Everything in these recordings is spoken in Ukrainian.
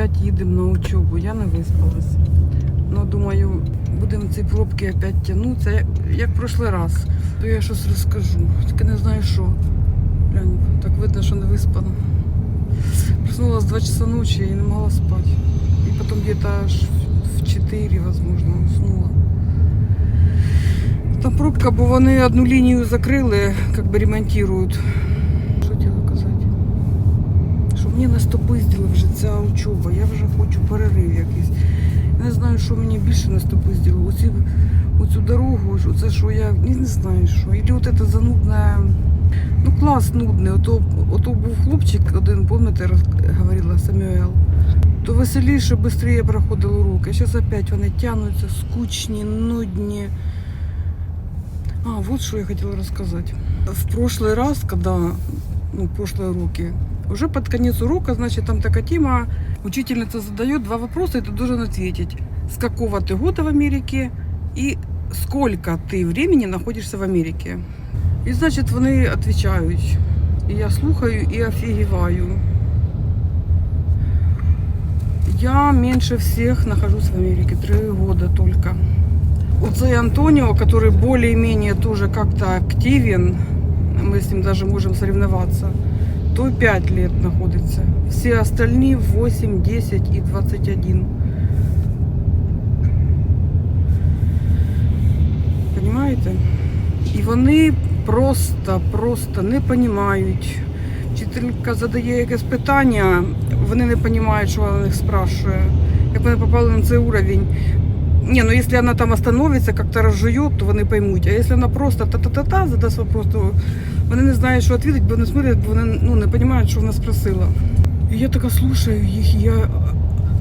опять їдемо на учебу. Я не виспалась. Ну, думаю, будемо ці пробки опять тягнутися, як, як прошлий раз. То я щось розкажу. Тільки не знаю що. Глянь, так видно, що не виспана. Проснулась 2 часа ночі і не могла спати. І потім где-то аж в 4, возможно, уснула. Там пробка, бо вони одну лінію закрили, як би ремонтують. Що хотіла казати? Що мені настопиздила вже ця учоба. Я вже хочу перерив якийсь. Не знаю, що мені більше настопиздило. Оці, оцю дорогу, що це що я не, знаю що. Или от це занудне. Ну, клас нудний. Ото, ото був хлопчик один, пам'ятаєте, говорила Самюел. То веселіше, швидше проходили уроки. Зараз опять вони тягнуться, скучні, нудні. А, вот что я хотела рассказать. В прошлый раз, когда, ну, прошлые уроки, уже под конец урока, значит, там такая тема, учительница задает два вопроса, и ты должен ответить, с какого ты года в Америке и сколько ты времени находишься в Америке. І, значить, вони відповідають. І я слухаю і офігіваю. Я меньше всех нахожусь в Америке, три года только. Оцей Антонио, который более-менее тоже как-то активен, мы с ним даже можем соревноваться, То 5 лет находится. Все остальные 8, 10 и 21. Понимаєте? І вони просто, просто не розуміють. Вчителька задає якесь питання, вони не розуміють, що вона них спрашує. Як вони попали на цей уровень. Не, ну если она там остановится, как-то разжует, то вони поймуть. А если она просто та-та-та-та задасть вопрос, то вони не знають, що відповідати, бо не смотрять, бо вони ну, не розуміють, що вона спросила. І я така слушаю їх, я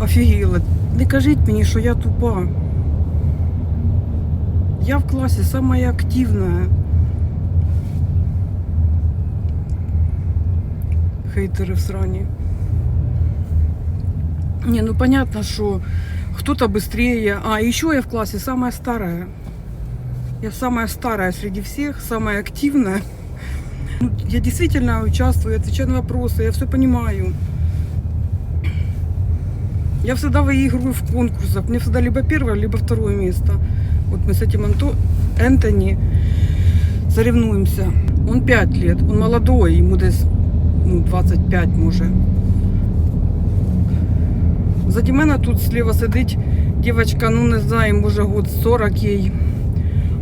офігела. Не кажіть мені, що я тупа. Я в класі самая активная. Хейтеры в срані. Не, ну понятно, что кто-то быстрее. А, еще я в классе самая старая. Я самая старая среди всех, самая активная. Ну, Я действительно участвую, отвечаю на вопросы, я все понимаю. Я всегда выигрываю в конкурсах. Мне всегда либо первое, либо второе место. Вот мы с этим Анто... Энтони соревнуемся. Он 5 лет, он молодой, ему десь ну, 25 може. Заді мене тут слева сидить дівчинка, ну не знаю, може год 40 їй.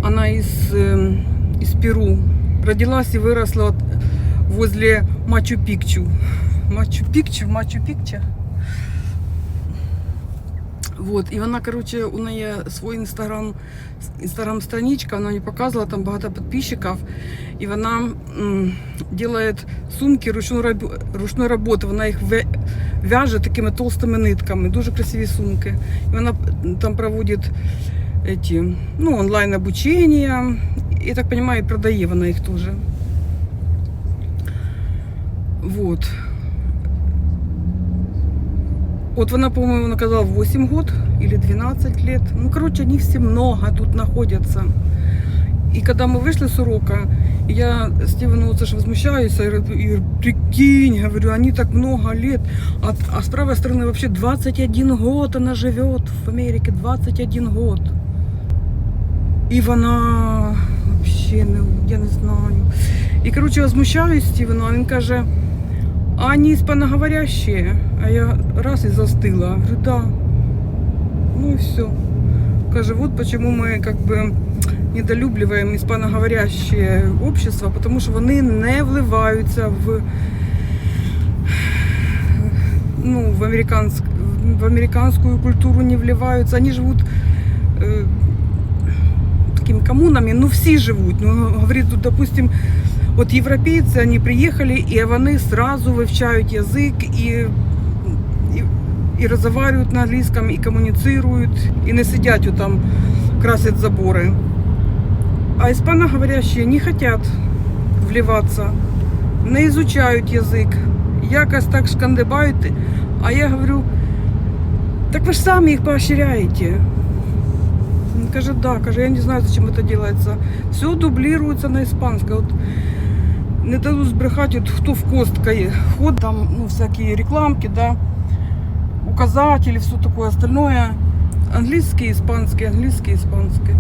Вона із, е, із Перу. Родилась і виросла возле Мачу-Пікчу. Мачу-Пікчу, Мачу-Пікча. Вот, і вона, короче, у неї свій інстаграм, інстаграм страничка, вона мені показувала, там багато підписчиків. І вона м, делает сумки ручної, ручної роботи. Вона їх в'яже такими толстими нитками. Дуже красиві сумки. І вона там проводить эти, ну, онлайн обучення. Я так понимаю, і продає вона їх теж. Вот. Вот она, по-моему, наказала 8 год или 12 лет. Ну, короче, они все много тут находятся. И когда мы вышли с урока, я Стивену вот же возмущаюсь, и говорю, и прикинь, говорю, они так много лет, а, а с правой стороны вообще 21 год она живет в Америке, 21 год. І вона вообще не, я не знаю. І короче, возмущаюсь Стівену, а він каже, а они испаноговорящие. А я раз и застыла. Говорю, да. Ну и все. Каже, вот почему мы как бы недолюбливаем испаноговорящее общество, потому що вони не вливаються в ну, в, американск, в американскую культуру не вливаются. Они живут э, такими коммунами, ну всі живуть. Ну, говорит, тут, допустим, от європейці, вони приїхали, і вони сразу вивчають язик і, і, і на англійському, і комуніцирують, і не сидять там, красять забори. А іспаноговорящие не хотят вливаться, не изучають язик, якось так шкандибають. А я говорю, так ви ж самі їх поощряєте. Он каже, да, каже, я не знаю, зачем это делается. Все дублируется на испанском. Вот не дадут збрехати, от хто в косткає. Ход там, ну, всякі рекламки, да. указатели, все такое остальное. Английский, испанский, английский, испанский.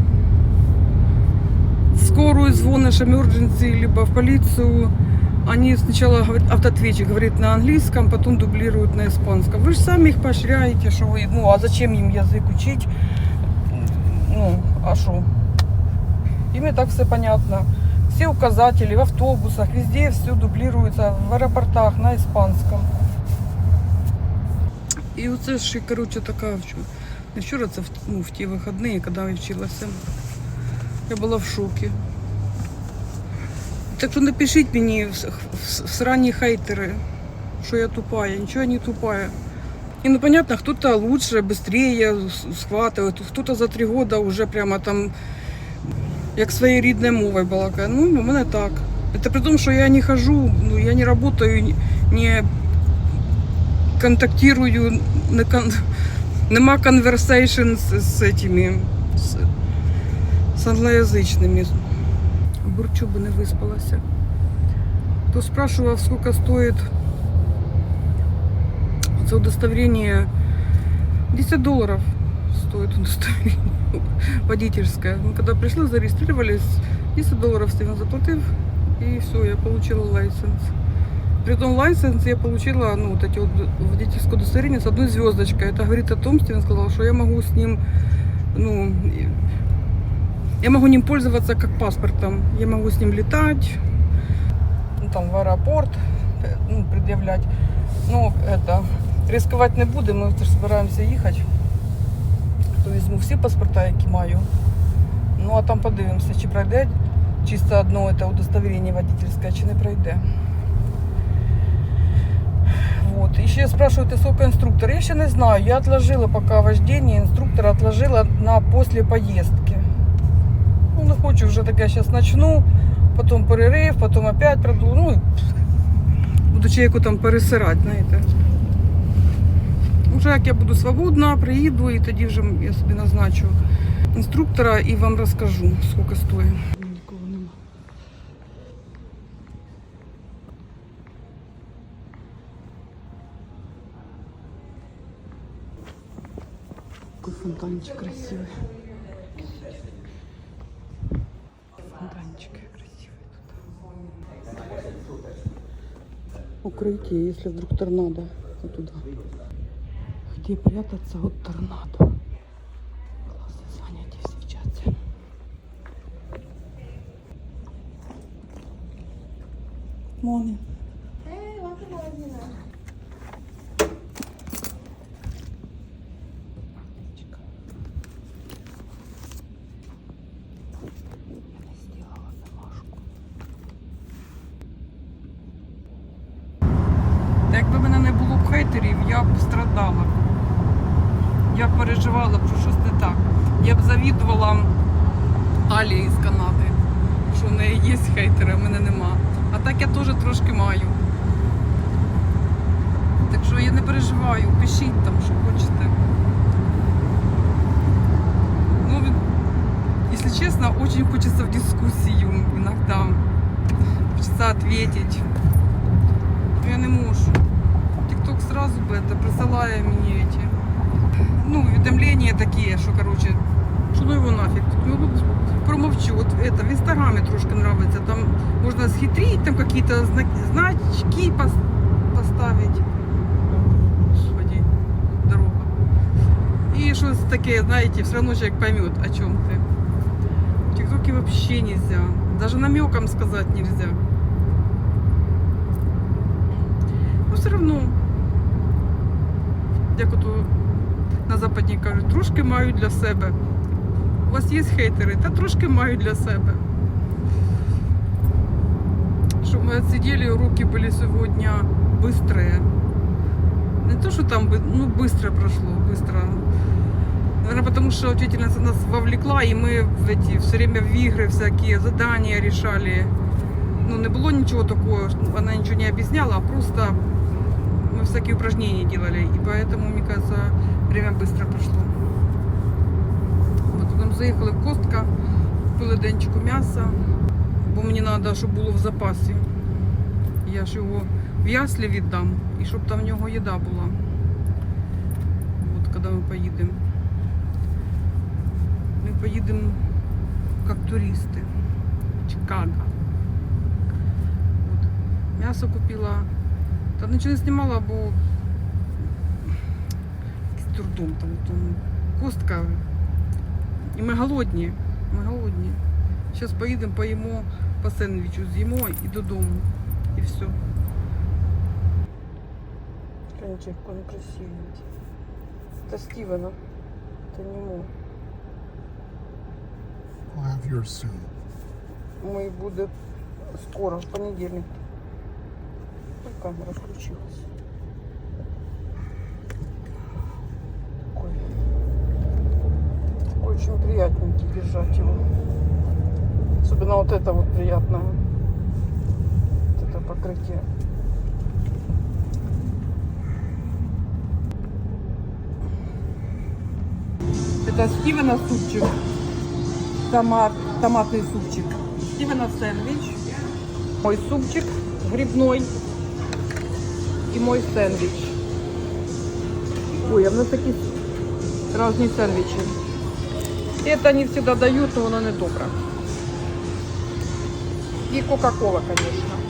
В скорую звонишь, emergency, либо в полицию. Они сначала говорят, автоответчик говорит на английском, потом дублируют на испанском. Вы же сами их поощряете, что вы, ну а зачем им язык учить? Ну, а что? Им и так все понятно. Все указатели в автобусах, везде все дублируется, в аэропортах на испанском. І оце ж, коротше, така вчора. Не вчора, це в, ну, в ті вихідні, коли я вчилася. Я була в шокі. Так що напишіть мені в, в, в срані хейтери, що я тупая. Нічого я не тупая. И ну понятно, кто-то лучше, быстрее с- схватывает, кто-то за три года уже прямо там як своєю рідною мовою балакає. Ну, у мене так. Это при тому, що я не хожу, ну, я не работаю, не контактирую, не кон... нема конверсейшн з, з этими, з, з англоязичними. Бурчу би не виспалася. Хто спрашивав, сколько стоит это удостоверение 10 долларов стоит удостоверение водительское. Мы когда пришли, зарегистрировались, 10 долларов Стивен заплатив, и все, я получила лайсенс. При том лайсенс я получила, ну, вот эти вот водительское удостоверение с одной звездочкой. Это говорит о том, Стивен сказал, что я могу с ним, ну, и- я могу ним пользоваться как паспортом. Я могу с ним летать, ну, там, в аэропорт, э, ну, предъявлять. Ну, это, ризикувати не будемо, ми теж збираємося їхати. То візьму всі паспорта, які маю. Ну, а там подивимося, чи пройде чисто одно це удостоверення водительське, чи не пройде. Вот. И ще спрашивают, сколько инструктор. Я ще не знаю. Я отложила пока вождение инструктора, отложила на после поездки. Ну, не хочу вже таке, зараз начну, потім перерив, потім опять продовжу. Ну, буду чайку там пересирати, знаєте. Уже як я буду свободна, приїду і тоді вже я собі назначу інструктора і вам розкажу, скільки стоїть. Фонтанчик красивый. Укрытие, если вдруг торнадо, то туда. Где прятаться от торнадо? Все в чате. Morning. Hey, welcome over. Якби мене не було б хейтерів, я б страдала. Я б переживала про щось не так. Я б завідувала Алі із Канади, що в неї є хейтери, а в мене нема. А так я теж трошки маю. Так що я не переживаю, пишіть там, що хочете. Ну, если честно, очень хочется в дискуссию иногда. Хочется ответить. Я не можу. Тикток сразу бы это присылає мені эти. Ну, уведомления такие, что, короче, что ну его нафиг. Ну, промовчу. Вот это в инстаграме трошки нравится. Там можно схитрить, там какие-то значки пос- поставить. Господи, дорога. И что такие, знаете, все равно человек поймет, о чем ты. В ТикТоке вообще нельзя. Даже намеком сказать нельзя. Но все равно, як ото на западні кажуть, трошки маю для себе. У вас є хейтери, та трошки маю для себе. Щоб ми отсидели, уроки были сегодня быстрые. Не то, что там, бы- ну, быстро прошло, быстро. Наверное, потому что учительница нас вовлекла, и мы в эти все время в игры всякие задания решали. Ну, не было ничего такого, что она ничего не объясняла, а просто мы всякие упражнения делали. И поэтому, мне кажется, время быстро прошло. Вот потом заїхали в Костка, купили денчику м'яса, бо мені треба, щоб було в запасі. Я ж його в яслі віддам, і щоб там в нього їда була. ми поїдемо. Ми поїдемо як туристи. Чикаго. От. М'ясо купила. Та нічого не знімала, бо якийсь трудом там, там костка. І ми голодні. Ми голодні. Зараз поїдемо, поїмо по сендвічу, з'їмо і додому. І все. Конечно, як вони красиві. Це Стівена. Це не мой. I'll have yours soon. Мой буде скоро, в понедельник. Камера включилась. Такой очень приятненький держать его. Особенно вот это вот приятное. Вот это покрытие. Это Стивена супчик. Томат, томатный супчик. Стивена сэндвич. Мой супчик грибной. И мой сэндвич. Ой, а в нас такі різні сендвічі. Это они всегда дают, но оно не добро. И Кока-Кола, конечно.